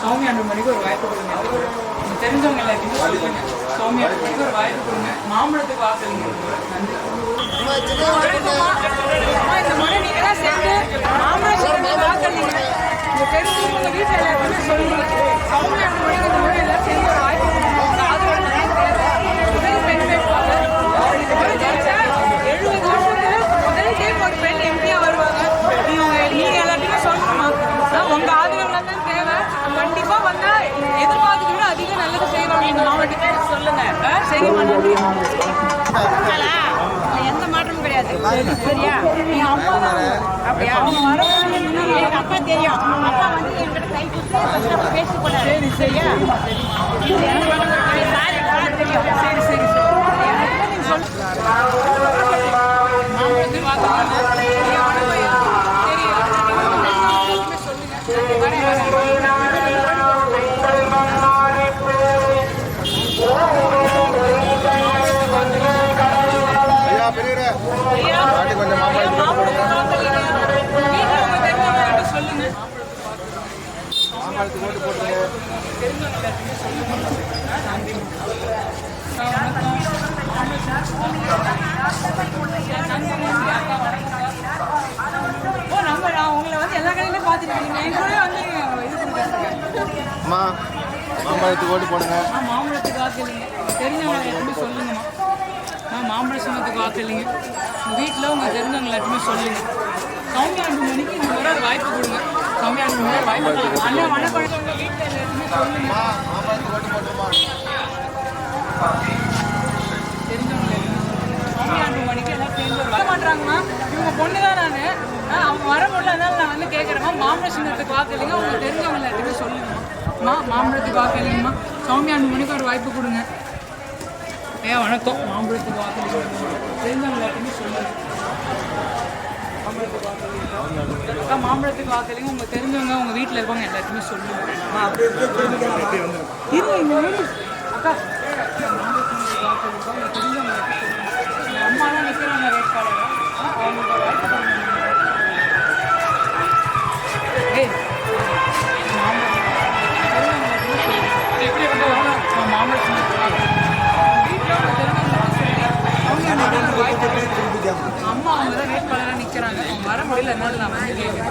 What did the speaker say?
சௌமியா ரெண்டு மணிக்கு ஒரு வாய்ப்பு கொடுங்க தெரிஞ்சவங்க எல்லாத்தையுமே சொல்லுங்க. சௌமியா ரெண்டு மணிக்கு ஒரு வாய்ப்பு கொடுங்க மாம்பழத்துக்கு வாக்குங்க இந்த முறை நீங்க தான் சேர்ந்து மாமனார் வாக்களிங்க தெரிஞ்சவங்க எல்லாருமே சொல்லுங்க சௌமியா எந்த மாற்றமும் கிடையாது. சரியா? நீ அம்மா தான் அப்படியா? அவங்க வர எனக்கு அப்பா தெரியும். அப்பா வந்து என்கிட்ட கை கொடுத்து first அப்ப பேசிக் கொண்டாரு. சரி. சரியா? சாரி, சாரி சொல்லு. மாம்பழத்துக்கு வாக்குங்க சரியா வணக்கம் சரி எல்லாத்தையுமே சொல்லுங்க வரேன் வரேன் ஐயா பெரியவரே ஐயா பாட்டி கொஞ்சம் மாம்பழம் மாம்பழத்துக்கு வாக்களிங்க வீட்டில் உங்க தெரிஞ்சவங்க சொல்லுங்க மாம்பழத்துக்கு ஓட்டு போட்டுருங்க. ஓ நம்ம நான் உங்களை வந்து எல்லா கடையிலும் பார்த்துருக்கீங்க என் கூட வந்து இது கொடுக்குறதுக்கு அம்மா மாம்பழத்துக்கு ஓட்டு போடுங்க. ஆ மாம்பழத்துக்கு வாக்களிங்க தெரிஞ்சவங்க எல்லாருமே சொல்லுங்கம்மா. ஆ மாம்பழ சின்னத்துக்கு வாக்களிங்க உங்கள் வீட்டில் உங்கள் தெரிஞ்சவங்க எல்லாருமே சொல்லுங்க. சௌமியா ரெண்டு மணிக்கு இந்த முறை வாய்ப்பு கொடுங்க. வாய்ப்பு கொடுங்க. அண்ணா வணக்கம் வீட்டில் இவங்க பொண்ணு தான் நான் அவங்க வர முடியல அதனால நான் வந்து கேட்குறேம்மா மாம்பழ சின்னத்துக்கு இல்லைங்க உங்க தெரிஞ்சவங்க எல்லாருமே சொல்லுங்கம்மா அம்மா மாம்பழத்துக்கு இல்லைங்கம்மா. சௌமியா மணிக்கு ஒரு வாய்ப்பு கொடுங்க. ஏ வணக்கம்? மாம்பழத்துக்கு வாக்கு தெரிஞ்சவங்க எல்லாத்தையுமே சொல்லுங்க. அக்கா மாம்பழத்துக்கு வாக்களிங்க உங்க தெரிஞ்சவங்க உங்க வீட்டில் இருக்கவங்க இங்க இரு. அக்கா அம்மாலாம் நிற்கிறாங்க வாய்ப்பு கொடுங்க. ஏய் மாம்பழம் சொல்லுங்க. அவங்க அம்மா அவங்க தான் வேட்பாளராக நிற்கிறாங்க வர முடியல என்னால் நான் வந்து கேட்குறேன்.